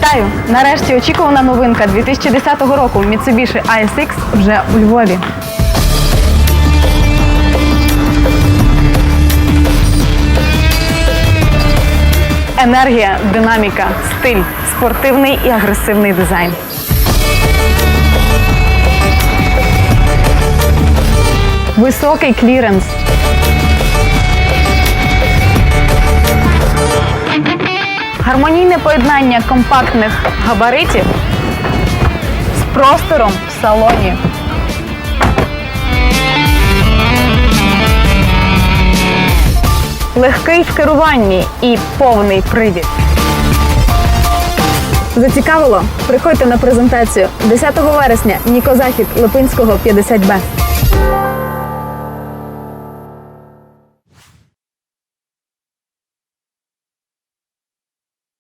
Вітаю! Нарешті очікувана новинка 2010 року Mitsubishi ASX вже у Львові. Енергія, динаміка, стиль, спортивний і агресивний дизайн. Високий кліренс. Гармонійне поєднання компактних габаритів з простором в салоні. Легкий в керуванні і повний привід. Зацікавило? Приходьте на презентацію 10 вересня Ніко Захід Липинського 50Б.